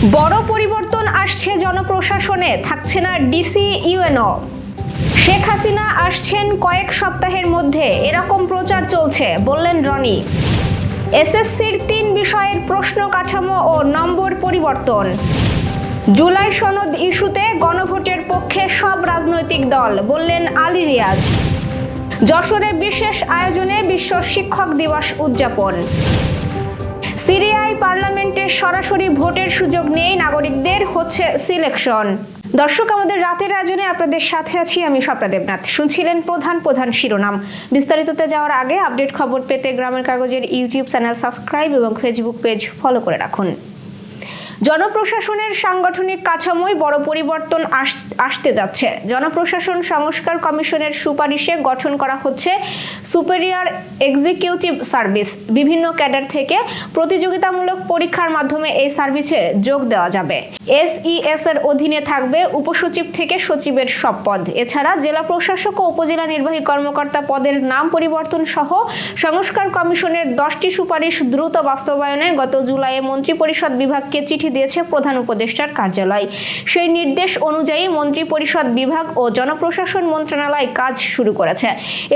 বড় পরিবর্তন আসছে জনপ্রশাসনে, থাকছে না ডিসি ইউএনও। শেখ হাসিনা আসছেন কয়েক সপ্তাহের মধ্যে, এরকম প্রচার চলছে, বললেন রনি। এসএসসির তিন বিষয়ের প্রশ্ন কাঠামো ও নম্বর পরিবর্তন। জুলাই সনদ ইস্যুতে গণভোটের পক্ষে সব রাজনৈতিক দল, বললেন আলী রিয়াজ। যশোরে বিশেষ আয়োজনে বিশ্ব শিক্ষক দিবস উদযাপন। সিরিয়ায় পার্লামেন্টে সরাসরি ভোটের সুযোগ নেই নাগরিকদের হচ্ছে সিলেকশন দর্শক, আমাদের রাতের আয়োজনে আপনাদের সাথে আছি আমি স্বপ্না দেবনাথ। শুনছিলেন প্রধান প্রধান শিরোনাম। বিস্তারিততে যাওয়ার আগে আপডেট খবর পেতে গ্রামের কাগজের ইউটিউব চ্যানেল সাবস্ক্রাইব এবং ফেসবুক পেজ ফলো করে রাখুন। জনপ্রশাসনের সাংগঠনিক কাঠামোয় বড় পরিবর্তন আস- আসতে যাচ্ছে। জনপ্রশাসন সংস্কার কমিশনের সুপারিশে গঠন করা হচ্ছে সুপেরিয়র এক্সিকিউটিভ সার্ভিস। বিভিন্ন ক্যাডার থেকে প্রতিযোগিতামূলক পরীক্ষার মাধ্যমে এই সার্ভিসে যোগ দেওয়া যাবে। এসইএস এর অধীনে থাকবে উপসচিব থেকে সচিবের সব পদ। এছাড়া জেলা প্রশাসক ও উপজেলা নির্বাহী কর্মকর্তা পদের নাম পরিবর্তন সহ সংস্কার কমিশনের দশটি সুপারিশ দ্রুত বাস্তবায়নে গত জুলাইয়ে মন্ত্রিপরিষদ বিভাগকে চিঠি দিয়েছে প্রধান উপদেষ্টার কার্যালয়। সেই নির্দেশ অনুযায়ী মন্ত্রিপরিষদ বিভাগ ও জনপ্রশাসন মন্ত্রণালয় কাজ শুরু করেছে।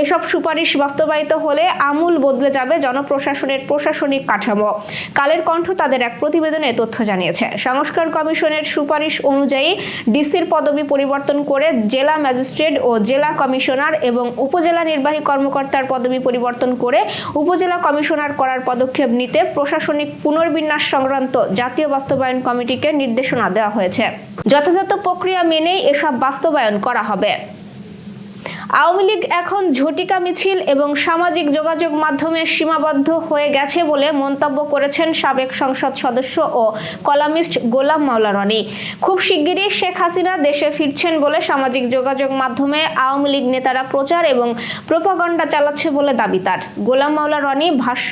এসব সুপারিশ বাস্তবায়িত হলে আমূল বদলে যাবে জনপ্রশাসনের প্রশাসনিক কাঠামো। কালের কণ্ঠ তাদের এক প্রতিবেদনে তথ্য জানিয়েছে। সংস্কার কমিশনের সুপারিশ অনুযায়ী ডিসির পদবি পরিবর্তন করে জেলা ম্যাজিস্ট্রেট ও জেলা কমিশনার এবং উপজেলা নির্বাহী কর্মকর্তার পদবি পরিবর্তন করে উপজেলা কমিশনার করার পদক্ষেপ নিতে প্রশাসনিক পুনর্বিন্যাস সংক্রান্ত জাতীয় বাস্তবায়ন কমিটিকে নির্দেশনা দেওয়া হয়েছে। যথাযথ প্রক্রিয়া মেনেই এসব বাস্তবায়ন করা হবে। আওয়ামী লীগ এখন ঝটিকা মিছিল এবং সামাজিক যোগাযোগ মাধ্যমে সীমাবদ্ধ হয়ে গেছে বলে মন্তব্য করেছেন সাবেক সংসদ সদস্য ও কলামিস্ট গোলাম মাওলা রনি খুব শিগগিরই শেখ হাসিনা দেশে ফিরছেন বলে সামাজিক যোগাযোগ মাধ্যমে আওয়ামী লীগ নেতারা প্রচার এবং প্রোপাগন্ডা চালাচ্ছে বলে দাবি তার। গোলাম মাওলা রনি ভাষ্য,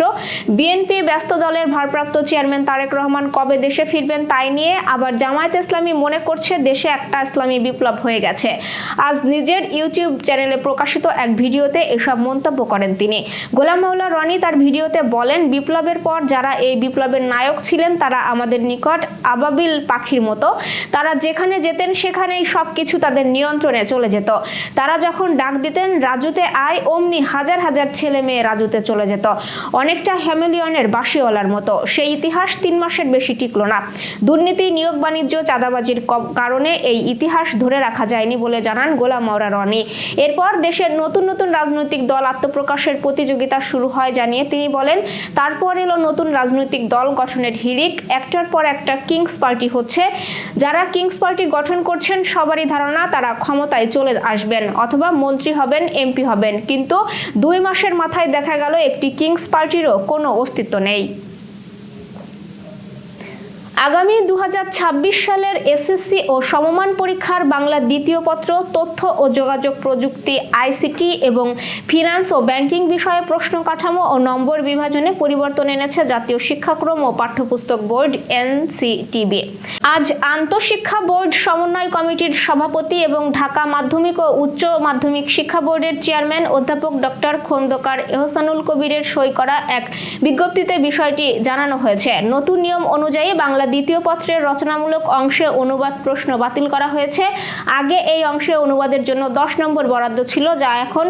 বিএনপি ব্যস্ত দলের ভারপ্রাপ্ত চেয়ারম্যান তারেক রহমান কবে দেশে ফিরবেন তাই নিয়ে আবার জামায়াত ইসলামী মনে করছে দেশে একটা ইসলামী বিপ্লব হয়ে গেছে। আজ নিজের ইউটিউব চ্যানেলে প্রকাশিত এক ভিডিওতে এসব মন্তব্য করেন তিনি। গোলাম মাওলা রনি তার ভিডিওতে বলেন, বিপ্লবের পর যারা এই বিপ্লবের নায়ক ছিলেন, তারা আমাদের নিকট আবাবিল পাখির মতো। তারা যেখানে যেতেন, সেখানেই সব কিছু তাদের নিয়ন্ত্রণে চলে যেত। তারা যখন ডাক দিতেন, রাজুতে আয়, অমনি হাজার হাজার ছেলে মেয়ে রাজুতে চলে যেত। অনেকটা হ্যামেলিয়নের বাসিওয়ালার মতো। সেই ইতিহাস তিন মাসের বেশি টিকলো না। দুর্নীতি, নিয়োগ, বাণিজ্য, চাঁদাবাজির কারণে এই ইতিহাস ধরে রাখা যায়নি বলে জানান গোলাম মাওরা রনি। এরপর দেশের নতুন নতুন রাজনৈতিক দল আত্মপ্রকাশের প্রতিযোগিতা শুরু হয় জানিয়ে তিনি বলেন, তারপর এলো নতুন রাজনৈতিক দল গঠনের হিড়িক, একটার পর একটা কিংস পার্টি হচ্ছে। যারা কিংস পার্টি গঠন করছেন, সবারই ধারণা তারা ক্ষমতায় চলে আসবেন, অথবা মন্ত্রী হবেন, এমপি হবেন। কিন্তু দুই মাসের মাথায় দেখা গেল একটি কিংস পার্টিরও কোনো অস্তিত্ব নেই। আগামী দু হাজার ছাব্বিশ সালের এসএসসি ও সমমান পরীক্ষার বাংলা দ্বিতীয় পত্র, তথ্য ও যোগাযোগ প্রযুক্তি, আইসিটি এবং ফিনান্স ও ব্যাংকিং বিষয়ে প্রশ্ন কাঠামো ও নম্বর বিভাজনে পরিবর্তন এনেছে জাতীয় শিক্ষাক্রম ও পাঠ্যপুস্তক বোর্ড এনসিটিবি আজ আন্তঃশিক্ষা বোর্ড সমন্বয় কমিটির সভাপতি এবং ঢাকা মাধ্যমিক ও উচ্চ মাধ্যমিক শিক্ষা বোর্ডের চেয়ারম্যান অধ্যাপক ডক্টর খন্দকার এহসানুল কবিরের সই করা এক বিজ্ঞপ্তিতে বিষয়টি জানানো হয়েছে। নতুন নিয়ম অনুযায়ী বাংলা দ্বিতীয় পত্রের রচনামূলক অংশে অনুবাদ প্রশ্ন বাতিল করা হয়েছে। আগে এই অংশে অনুবাদের জন্য দশ নম্বর বরাদ্দ ছিল, যা এখন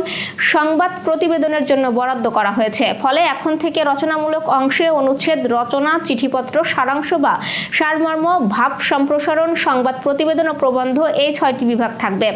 সংবাদ প্রতিবেদনের জন্য বরাদ্দ করা হয়েছে। ফলে এখন থেকে রচনামূলক অংশে অনুচ্ছেদ, রচনা, চিঠিপত্র, সারাংশ বা সারমর্ম, ভাব সম্প্রসারণ, সংবাদ প্রতিবেদন ও প্রবন্ধ এই ছয়টি বিভাগ থাকবে।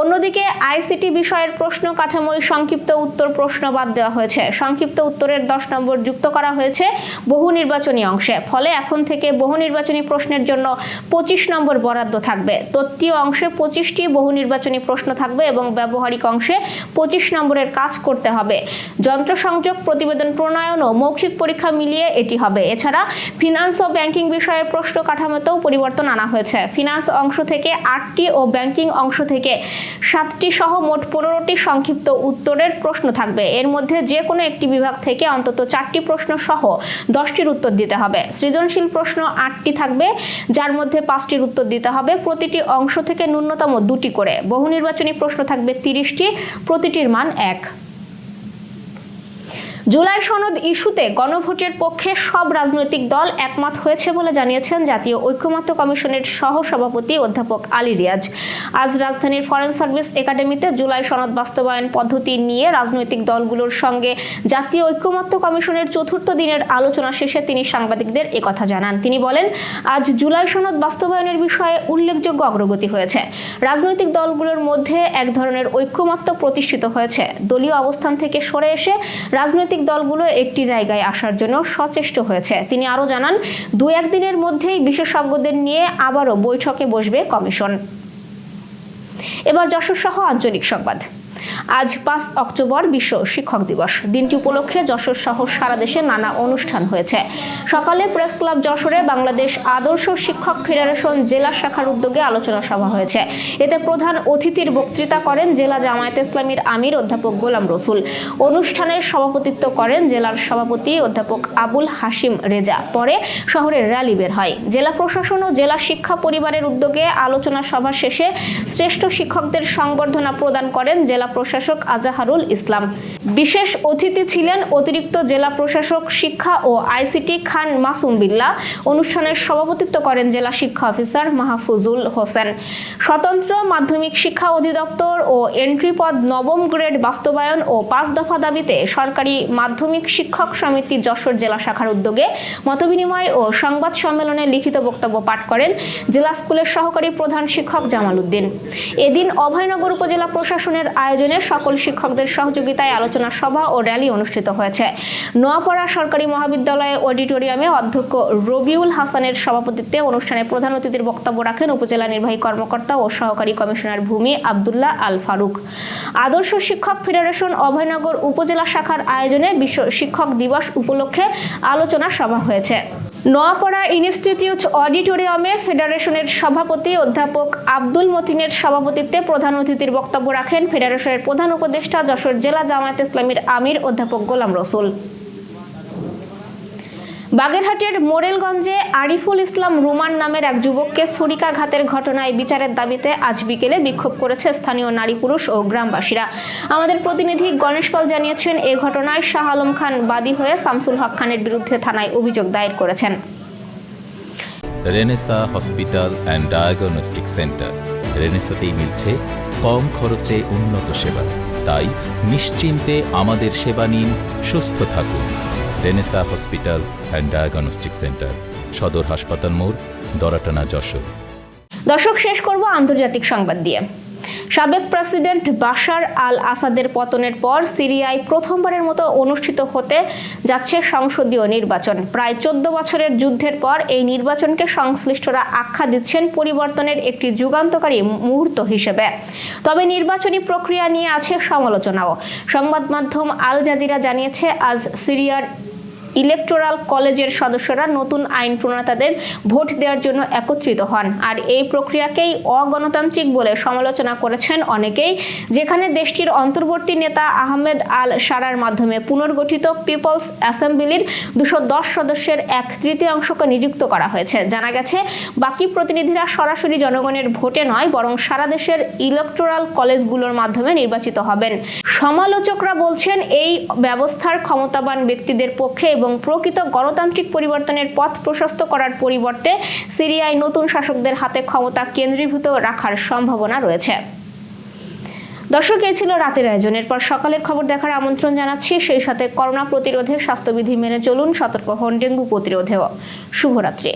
অন্যদিকে আইসিটি বিষয়ের প্রশ্ন কাঠামোয় সংক্ষিপ্ত উত্তর প্রশ্ন বাদ দেওয়া হয়েছে। সংক্ষিপ্ত উত্তরের দশ নম্বর যুক্ত করা হয়েছে বহু নির্বাচনী অংশে। ফলে এখন থেকে বহু নির্বাচনী প্রশ্নের জন্য পঁচিশ নম্বর বরাদ্দ থাকবে। তত্ত্বীয় অংশে পঁচিশটি বহু নির্বাচনী প্রশ্ন থাকবে এবং ব্যবহারিক অংশে পঁচিশ নম্বরের কাজ করতে হবে। যন্ত্র সংযোগ, প্রতিবেদন প্রণয়ন ও মৌখিক পরীক্ষা মিলিয়ে এটি হবে। এছাড়া ফিনান্স ও ব্যাংকিং বিষয়ের প্রশ্ন কাঠামোতেও পরিবর্তন আনা হয়েছে। ফিনান্স অংশ থেকে আটটি ও ব্যাংকিং অংশ থেকে সাতটি সহ মোট পনেরোটি সংক্ষিপ্ত উত্তরের প্রশ্ন থাকবে। এর মধ্যে যে কোনো একটি বিভাগ থেকে অন্তত চারটি প্রশ্ন সহ দশটির উত্তর দিতে হবে। সৃজনশীল প্রশ্ন আটটি থাকবে, যার মধ্যে পাঁচটির উত্তর দিতে হবে। প্রতিটি অংশ থেকে ন্যূনতম দুটি করে। বহু নির্বাচনী প্রশ্ন থাকবে তিরিশটি, প্রতিটির মান এক। জুলাই সনদ ইস্যুতে গণভোটের পক্ষে সব রাজনৈতিক দল একমত হয়েছে বলে জানিয়েছেন জাতীয় ঐক্যমত্য কমিশনের সহ সভাপতি অধ্যাপক আলী রিয়াজ। আজ রাজধানীর ফরেন সার্ভিস একাডেমিতে জুলাই সনদ বাস্তবায়ন পদ্ধতি নিয়ে রাজনৈতিক দলগুলোর সঙ্গে জাতীয় ঐক্যমত্য কমিশনের চতুর্থ দিনের আলোচনা শেষে তিনি সাংবাদিকদের একথা জানান। তিনি বলেন, আজ জুলাই সনদ বাস্তবায়নের বিষয়ে উল্লেখযোগ্য অগ্রগতি হয়েছে। রাজনৈতিক দলগুলোর মধ্যে এক ধরনের ঐক্যমত্য প্রতিষ্ঠিত হয়েছে। দলীয় অবস্থান থেকে সরে এসে রাজনৈতিক দলগুলো একটি জায়গায় আসার জন্য সচেষ্ট হয়েছে। তিনি আরও জানান দু একদিনের মধ্যেই বিশেষজ্ঞদের নিয়ে আবারও বৈঠকে বসবে কমিশন। এবার যশোর সহ আঞ্চলিক সংবাদ। আজ পাঁচ অক্টোবর বিশ্ব শিক্ষক দিবস। দিনটি উপলক্ষে যশোর সহ সারা দেশে নানা অনুষ্ঠান হয়েছে। সকালে প্রেস ক্লাব যশোরে বাংলাদেশ আদর্শ শিক্ষক ফেডারেশন জেলা শাখার উদ্যোগে আলোচনা সভা হয়েছে। এতে প্রধান অতিথির বক্তৃতা করেন জেলা জামায়াত ইসলামীর আমির অধ্যাপক গোলাম রসুল। অনুষ্ঠানের সভাপতিত্ব করেন জেলার সভাপতি অধ্যাপক আবুল হাসিম রেজা। পরে শহরের র্যালি বের হয়। জেলা প্রশাসন ও জেলা শিক্ষা পরিবারের উদ্যোগে আলোচনা সভা শেষে শ্রেষ্ঠ শিক্ষকদের সংবর্ধনা প্রদান করেন জেলা প্রশাসক আজাহারুল ইসলাম। বিশেষ অতিথি ছিলেন অতিরিক্ত জেলা প্রশাসক, শিক্ষা ও আইসিটি খান মাসুম বিল্লা। অনুষ্ঠানের সভাপতিত্ব করেন জেলা শিক্ষা অফিসার মাহফুজুল হোসেন। স্বতন্ত্র মাধ্যমিক শিক্ষা অধিদপ্তর ও এন্ট্রি পদ নবম গ্রেড বাস্তবায়ন ও পাঁচ দফা দাবিতে সরকারি মাধ্যমিক শিক্ষক সমিতি যশোর জেলা শাখার উদ্যোগে মতবিনিময় ও সংবাদ সম্মেলনে লিখিত বক্তব্য পাঠ করেন জেলা স্কুলের সহকারী প্রধান শিক্ষক জামাল উদ্দিন। এদিন অভয়নগর উপজেলা প্রশাসনের আয়োজনে সকল শিক্ষকদের সহযোগিতায় আলোচনা সভা ও র্যালি অনুষ্ঠিত হয়েছে। নোয়াপাড়া সরকারি মহাবিদ্যালয়ে অডিটোরিয়ামে অধ্যক্ষ রবিউল হাসানের সভাপতিত্বে অনুষ্ঠানে প্রধান অতিথির বক্তব্য রাখেন উপজেলা নির্বাহী কর্মকর্তা ও সহকারী কমিশনার ভূমি আবদুল্লাহ আল ফারুক। আদর্শ শিক্ষক ফেডারেশন অভয়নগর উপজেলা শাখার আয়োজনে বিশ্ব শিক্ষক দিবস উপলক্ষে আলোচনা সভা হয়েছে। নোয়াপাড়া ইনস্টিটিউট অডিটোরিয়ামে ফেডারেশনের সভাপতি অধ্যাপক আব্দুল মতিনের সভাপতিত্বে প্রধান অতিথির বক্তব্য রাখেন ফেডারেশনের প্রধান উপদেষ্টা যশোর জেলা জামায়াত ইসলামীর আমির অধ্যাপক গোলাম রসুল। বাগেরহাটের মোরেলগঞ্জে আরিফুল ইসলাম রুমান নামের এক যুবককে ছুরিকাঘাতের ঘটনায় বিচারের দাবিতে আজ বিকেলে বিক্ষোভ করেছে স্থানীয় নারী পুরুষ ও গ্রামবাসীরা। আমাদের প্রতিনিধি গণেশ পাল জানিয়েছেন, এ ঘটনায় শাহ আলম খান বাদী হয়ে শামসুল হক খানের বিরুদ্ধে থানায় অভিযোগ দায়ের করেছেন। Renaissance hospital and diagnostic centre. রেনেসাতেই মিলছে কম খরচে উন্নত সেবা। তাই নিশ্চিন্তে আমাদের সেবা নিন, সুস্থ থাকুন। Renaissance hospital and diagnostic centre, সদর হাসপাতাল মোড়, দরাটানা যশোর। দর্শক, শেষ করব আন্তর্জাতিক সংবাদ দিয়ে। সাবেক প্রেসিডেন্ট বাশার আল আসাদের পতনের পর সিরিয়ায় প্রথমবারের মতো অনুষ্ঠিত হতে যাচ্ছে সংসদীয় নির্বাচন। প্রায় চোদ্দ বছরের যুদ্ধের পর এই নির্বাচনকে সংশ্লিষ্টরা আখ্যা দিচ্ছেন পরিবর্তনের একটি যুগান্তকারী মুহূর্ত হিসেবে। তবে নির্বাচনী প্রক্রিয়া নিয়ে আছে সমালোচনাও। সংবাদ মাধ্যম আল জাজিরা জানিয়েছে, আজ সিরিয়ার ইলেকটোরাল কলেজের সদস্যরা নতুন আইন প্রণেতাদের ভোট দেওয়ার জন্য একত্রিত হন। আর এই প্রক্রিয়াকেই অগণতান্ত্রিক বলে সমালোচনা করেছেন অনেকেই, যেখানে দেশটির অন্তর্বর্তী নেতা আহমেদ আল সারার মাধ্যমে পুনর্গঠিত পিপলস অ্যাসেম্বলির দুশো দশ সদস্যের এক তৃতীয়াংশকে নিযুক্ত করা হয়েছে। জানা গেছে, বাকি প্রতিনিধিরা সরাসরি জনগণের ভোটে নয়, বরং সারা দেশের ইলেকটোরাল কলেজগুলোর মাধ্যমে নির্বাচিত হবেন। সমালোচকরা বলছেন, এই ব্যবস্থার ক্ষমতাবান ব্যক্তিদের পক্ষে এবং প্রকৃত গণতান্ত্রিক পরিবর্তনের পথ প্রশস্ত করার পরিবর্তে সিরিয়ায় নতুন শাসকদের হাতে ক্ষমতা কেন্দ্রীভূত রাখার সম্ভাবনা রয়েছে। দর্শক, এই ছিল রাতের আয়োজনের পর সকালের খবর দেখার আমন্ত্রণ জানাচ্ছি। সেই সাথে করোনা প্রতিরোধে স্বাস্থ্যবিধি মেনে চলুন, সতর্ক হন ডেঙ্গু প্রতিরোধেও। শুভরাত্রি।